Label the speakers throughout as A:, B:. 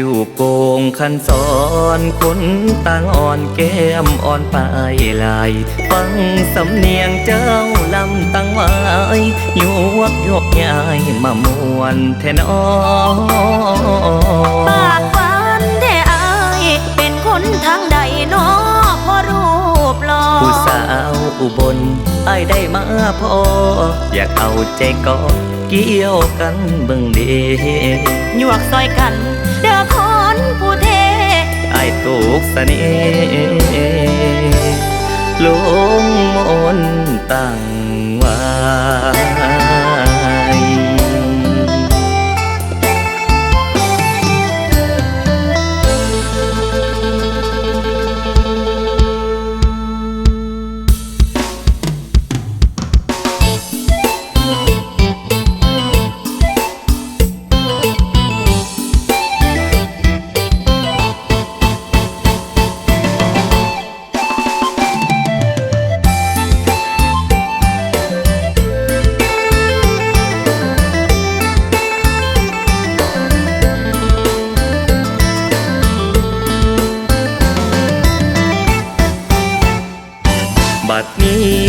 A: คิวโกงคันสอนคนต่างอ่อนแก้มอ่อนปลายลาย ฟังสำเนียงเจ้าลำตั้งไว้ยวกยกย้ายมามวนแทนอ
B: ปากหวานแต่อายเป็นคนทางใดเนอพอรูปหล่อ
A: ผู้สาวอุบลไอ้ายได้มาพอ อยากเอาใจกอดเกี่ยวกันเบิ่งเด
B: หยวกซอยกันเด้อคนผู้เท
A: ลกสเสน่ห์ลงมนตั้งวา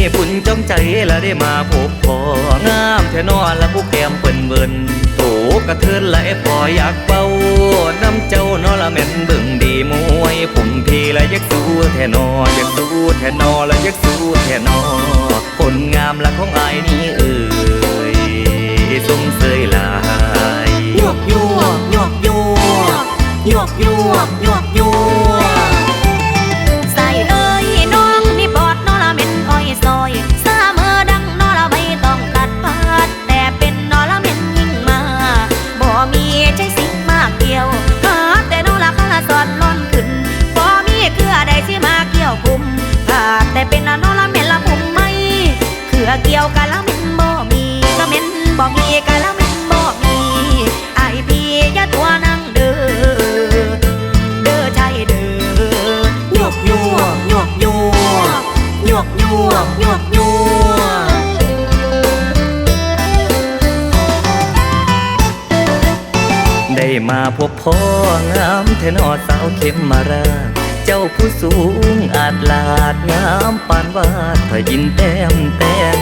A: นี้บุญจงใจและได้มาพบพองามแท่นอนและผู้แก้มเปิ้นเบิ่นโตกระเทือนและพออยากเป่าน้ำเจ้านอละแม่นเบิ่งดีมวยผมทีละยักสู้แท่นออยากสู้แท่นอและยักสู้แท่นอคนงามละของอายนี่เอ่ยสมเสยหลาย
B: หยวกยวกหยวกยวกหยวกยวกหยวกยวก อเกี่ยวกันละเม็นบ่มีละเม็นบ่มีกันละเม็นบ่มีไอพี่อย่าตัวนั่งเด้อเด้อใจเด้อยวกยวกยวกยวกยวกยวกยวกยวก
A: ได้มาพบพ่องามเทนอสาวเข้มมารา เจ้าผู้สูงอาจลาดงามปานวาดพยินแต้มแต่ง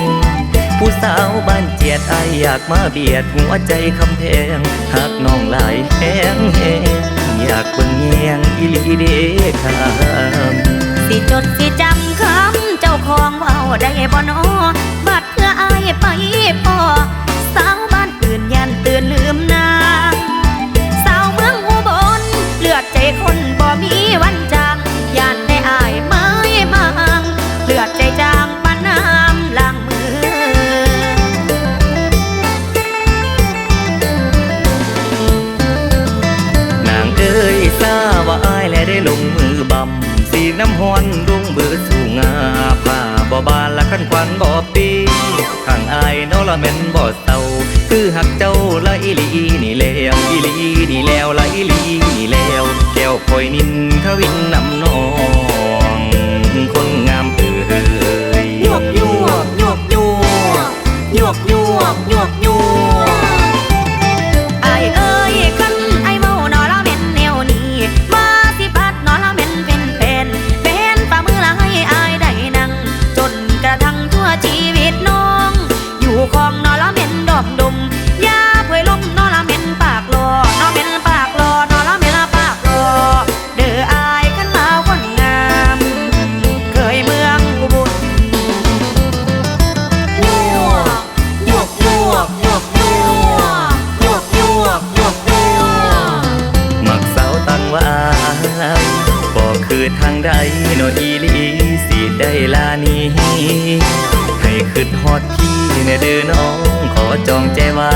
A: ผู้สาวบ้านเจียดไอายอยากมาเบียดหัวใจคำแพงหากน้องหลายแหงแหงอยากเบิ่งแยงอีหลีเดคาม
B: สิจดสิจำคำเจ้าของเว้าได้บ่นอบัดเพื่ออ ละ
A: ได้ลงมือบำสีน้ำห้อนรุ่งเบือสู่งาผ้าบ่บานละขันควันบ่ปีข้างอายนอละเม่นบ่เศร้าคือหักเจ้าละอีหลีนี่แล้วอีหลีนี่แล้วละอีหลีนี่แล้วแก้วคอยนินขวินนำ
B: ใด
A: โนอีลีสิได้ลานี้ให้ขึ้นฮอดพี่แน่เด้อน้องขอจองใจไว้